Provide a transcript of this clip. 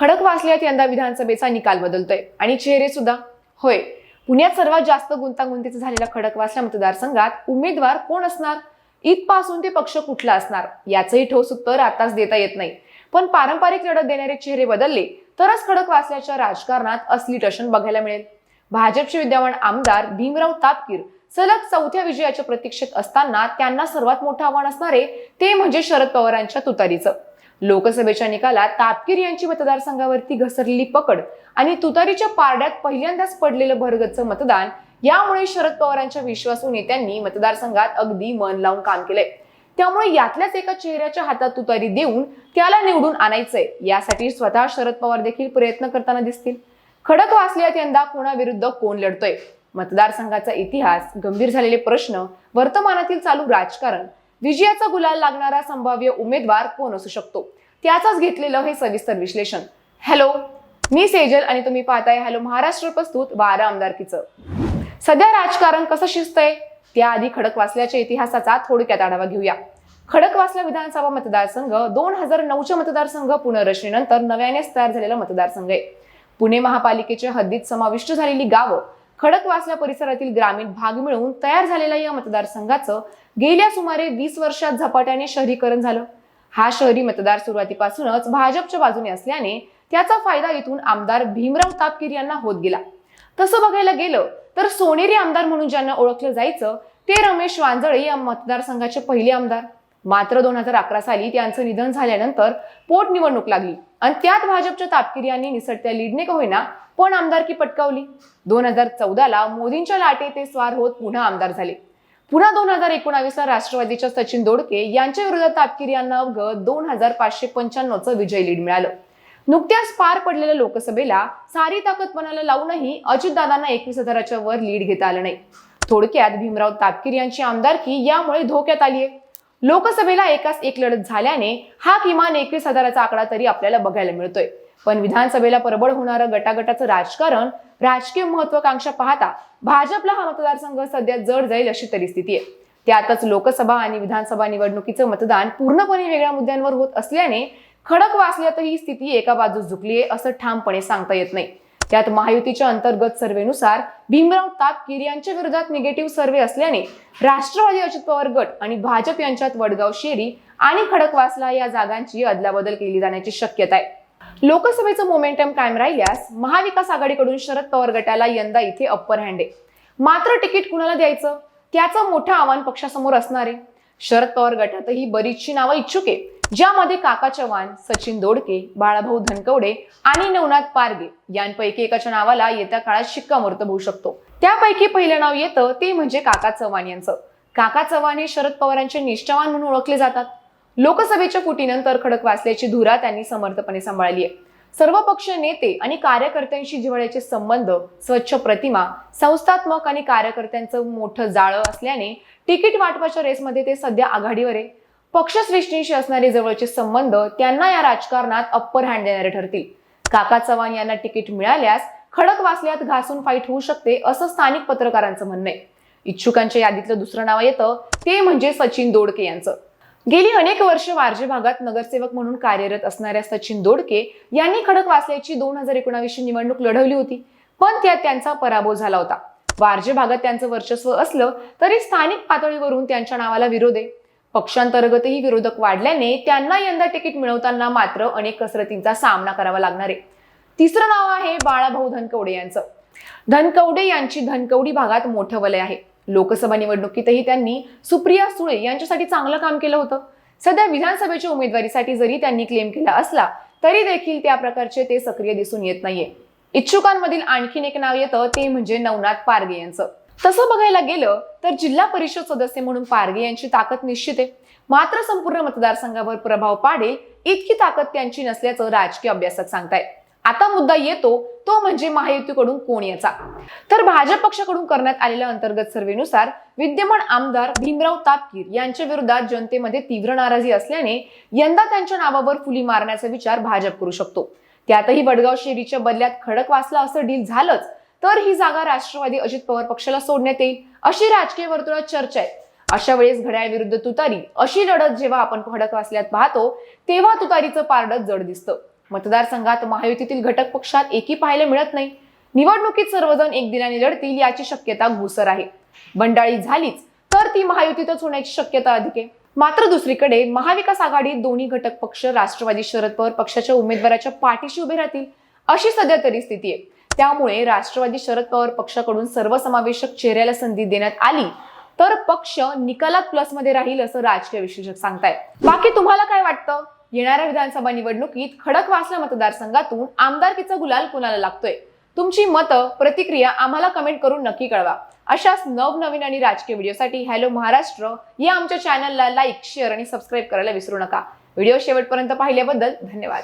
खडकवासल्यात यंदा विधानसभेचा निकाल बदलतोय. आणि चेहरे सुद्धा. होय. पुण्यात सर्वात जास्त गुंतागुंतीचा झालेल्या खडकवासला मतदारसंघात उमेदवार कोण असणार? इथपासून ते पक्ष कुठला असणार? याचंही ठोस उत्तर आताच देता येत नाही. पण पारंपरिक लढत देणारे चेहरे बदलले तरच खडकवासल्याच्या राजकारणात असली टशन बघायला मिळेल. भाजपचे विद्यमान आमदार भीमराव तापकीर सलग चौथ्या विजयाच्या प्रतीक्षेत असताना त्यांना सर्वात मोठं आव्हान असणारे ते म्हणजे शरद पवारांच्या तुतारीचं. लोकसभेच्या निकालात तापकीर यांची मतदारसंघावरती घसरलेली पकड आणि तुतारीच्या पारड्यात पहिल्यांदाच पडलेलं भरगतचं मतदान यामुळे शरद पवारांच्या विश्वासू नेत्यांनी मतदारसंघात अगदी मन लावून काम केलंय. त्यामुळे यातल्याच एका चेहऱ्याच्या हातात तुतारी देऊन त्याला निवडून आणायचंय यासाठी स्वतः शरद पवार देखील प्रयत्न करताना दिसतील. खडक वाचल्यात यंदा कोणाविरुद्ध कोण लढतोय? मतदारसंघाचा इतिहास गंभीर झालेले प्रश्न वर्तमानातील चालू राजकारण विजयाचा गुलाल लागणारा संभाव्य उमेदवार कोण असू शकतो? त्याचाच घेतलेलं हे सविस्तर विश्लेषण. हॅलो मी सेजल आणि तुम्ही पाहताय हॅलो महाराष्ट्र प्रस्तुत बारा आमदारकीचं. सध्या राजकारण कसं शिजतंय त्याआधी खडकवासल्याच्या इतिहासाचा थोडक्यात आढावा घेऊया. खडकवासला विधानसभा मतदारसंघ दोन हजार नऊच्या मतदारसंघ पुनर्रचनेनंतर नव्यानेच तयार झालेला मतदारसंघ आहे. पुणे महापालिकेच्या हद्दीत समाविष्ट झालेली गावं खडकवासला परिसरातील ग्रामीण भाग मिळवून तयार झालेल्या या मतदारसंघाचं. गेल्या सुमारे वीस वर्षात झपाट्याने शहरीकरण झालं. हा शहरी मतदार सुरुवातीपासूनच भाजपच्या बाजूने असल्याने त्याचा फायदा इथून आमदार भीमराव तापकीर यांना होत गेला. तसं बघायला गेलं तर सोनेरी आमदार म्हणून ज्यांना ओळखलं जायचं ते रमेश वांजळे या मतदारसंघाचे पहिले आमदार. मात्र दोन हजार अकरा साली त्यांचं निधन झाल्यानंतर पोटनिवडणूक लागली. आणि त्यात भाजपच्या तापकिरी यांनी निसटत्या लीडने का होईना पण आमदारकी पटकावली. दोन हजार चौदाला मोदींच्या लाटे ते स्वार होत पुन्हा आमदार झाले. पुन्हा दोन हजार एकोणावीसला राष्ट्रवादीच्या सचिन दोडके यांच्या विरोधात तापकीर यांना अवघं दोन हजार पाचशे पंच्याण्णवचं विजय लीड मिळालं. नुकत्याच पार पडलेल्या लोकसभेला सारी ताकदपणाला लावूनही अजितदादांना एकवीस हजाराच्या वर लीड घेता आलं नाही. थोडक्यात भीमराव तापकीर यांची आमदारकी यामुळे धोक्यात आली आहे लोकसभेला एकाच एक लढत झाल्याने हा किमान एकवीस हजाराचा आकडा तरी आपल्याला बघायला मिळतोय. पण विधानसभेला प्रबळ होणारं गटागटाचं राजकारण राजकीय महत्वाकांक्षा पाहता भाजपला हा मतदारसंघ सध्या जड जाईल अशी तरी स्थिती आहे. त्यातच लोकसभा आणि विधानसभा निवडणुकीचं मतदान पूर्णपणे वेगळ्या मुद्द्यांवर होत असल्याने खडक वाचल्यातही ही स्थिती एका बाजूस झुकली आहे असं ठामपणे सांगता येत नाही. त्यात महायुतीच्या अंतर्गत सर्वेनुसार भीमराव तापकीर यांच्या विरोधात निगेटिव्ह सर्वे असल्याने राष्ट्रवादी अजित पवार गट आणि भाजप यांच्यात वडगाव शेरी आणि खडकवासला या जागांची अदलाबदल केली जाण्याची शक्यता आहे. लोकसभेचं मोमेंटम कायम राहिल्यास महाविकास आघाडीकडून शरद पवार गटाला यंदा इथे अप्पर हँड आहे. मात्र तिकीट कुणाला द्यायचं? त्याचं मोठं आव्हान पक्षासमोर असणार आहे. शरद पवार गटातही बरीचशी नावं इच्छुक आहे. ज्यामध्ये काका चव्हाण सचिन दोडके बाळाभाऊ धनकवडे आणि नवनाथ पारगे यांपैकी एकाच्या नावाला येत्या काळात शिक्कामोर्तब होऊ शकतो. त्यापैकी पहिलं नाव येतं ते म्हणजे काका चव्हाण यांचं. काका चव्हाण हे शरद पवारांचे निष्ठावान म्हणून ओळखले जातात. लोकसभेच्या फुटीनंतर खडक वाचल्याची धुरा त्यांनी समर्थपणे सांभाळली आहे. सर्व पक्ष नेते आणि कार्यकर्त्यांशी जिव्हाळ्याचे संबंध स्वच्छ प्रतिमा संस्थात्मक आणि कार्यकर्त्यांचं मोठं जाळं असल्याने तिकीट वाटपाच्या रेसमध्ये ते सध्या आघाडीवर आहे. पक्षश्रेष्ठींशी असणारे जवळचे संबंध त्यांना या राजकारणात अप्पर हँड देणारे ठरतील. काका चव्हाण यांना तिकीट मिळाल्यास खडक वाचल्यात घासून फाईट होऊ शकते असं स्थानिक पत्रकारांचं म्हणणं आहे. इच्छुकांच्या यादीतलं दुसरं नाव येतं ते म्हणजे सचिन दोडके यांचं. गेली अनेक वर्ष वारजे भागात नगरसेवक म्हणून कार्यरत असणाऱ्या सचिन दोडके यांनी खडक वाचल्याची दोन हजार एकोणावीसची निवडणूक लढवली होती पण त्यात त्यांचा पराभव झाला होता. वारजे भागात त्यांचं वर्चस्व असलं तरी स्थानिक पातळीवरून त्यांच्या नावाला विरोध आहे. पक्षांतर्गतही विरोधक वाढल्याने त्यांना यंदा तिकीट मिळवताना मात्र अनेक कसरतींचा सामना करावा लागणार आहे. तिसरं नाव आहे बाळाभाऊ धनकवडे यांचं. धनकवडे यांची धनकवडी भागात मोठं वलय आहे. लोकसभा निवडणुकीतही त्यांनी सुप्रिया सुळे यांच्यासाठी चांगलं काम केलं होतं. सध्या विधानसभेच्या उमेदवारीसाठी जरी त्यांनी क्लेम केला असला तरी देखील त्या प्रकारचे ते सक्रिय दिसून येत नाहीये. इच्छुकांमधील आणखीन एक नाव येतं ते म्हणजे नवनाथ पारगे यांचं. तसं बघायला गेलं तर जिल्हा परिषद सदस्य म्हणून पारगे यांची ताकद निश्चित आहे. मात्र संपूर्ण मतदारसंघावर प्रभाव पाडेल इतकी ताकद त्यांची नसल्याचं राजकीय अभ्यासक सांगतायत. आता मुद्दा येतो तो म्हणजे महायुतीकडून कोण याचा? तर भाजप पक्षाकडून करण्यात आलेल्या अंतर्गत सर्वेनुसार विद्यमान आमदार भीमराव तापकीर यांच्या विरोधात जनतेमध्ये तीव्र नाराजी असल्याने यंदा त्यांच्या नावावर फुली मारण्याचा विचार भाजप करू शकतो. त्यातही वडगाव शेरीच्या बदल्यात खडक वाचला असं डील झालंच तर ही जागा राष्ट्रवादी अजित पवार पक्षाला सोडण्यात येईल अशी राजकीय वर्तुळात चर्चा आहे. अशा वेळेस घड्याळ विरुद्ध तुतारी अशी लढत जेव्हा आपण खडक वाचल्यात पाहतो तेव्हा तुतारीचं पारडं जड दिसतं. मतदारसंघात महायुतीतील घटक पक्षात एकी पाहायला मिळत नाही. निवडणुकीत सर्वजण एक दिनाने लढतील याची शक्यता घुसर आहे. बंडाळी झालीच तर ती महायुतीतच होण्याची शक्यता अधिक आहे. मात्र दुसरीकडे महाविकास आघाडीत दोन्ही घटक पक्ष राष्ट्रवादी शरद पवार पक्षाच्या उमेदवाराच्या पाठीशी उभे राहतील अशी सध्या तरी स्थिती आहे. त्यामुळे राष्ट्रवादी शरद पवार पक्षाकडून सर्वसमावेशक चेहऱ्याला संधी देण्यात आली. तर पक्ष निकालात प्लसमध्ये राहील असं राजकीय विश्लेषक सांगतायत. बाकी तुम्हाला काय वाटतं? येणाऱ्या विधानसभा निवडणुकीत खडकवासला मतदारसंघातून आमदारकीचा गुलाल कुणाला लागतोय? तुमची मतं प्रतिक्रिया आम्हाला कमेंट करून नक्की कळवा. अशाच नवनवीन आणि राजकीय व्हिडिओसाठी हॅलो महाराष्ट्र या आमच्या चॅनलला लाईक शेअर आणि सबस्क्राईब करायला विसरू नका. व्हिडिओ शेवटपर्यंत पाहिल्याबद्दल धन्यवाद.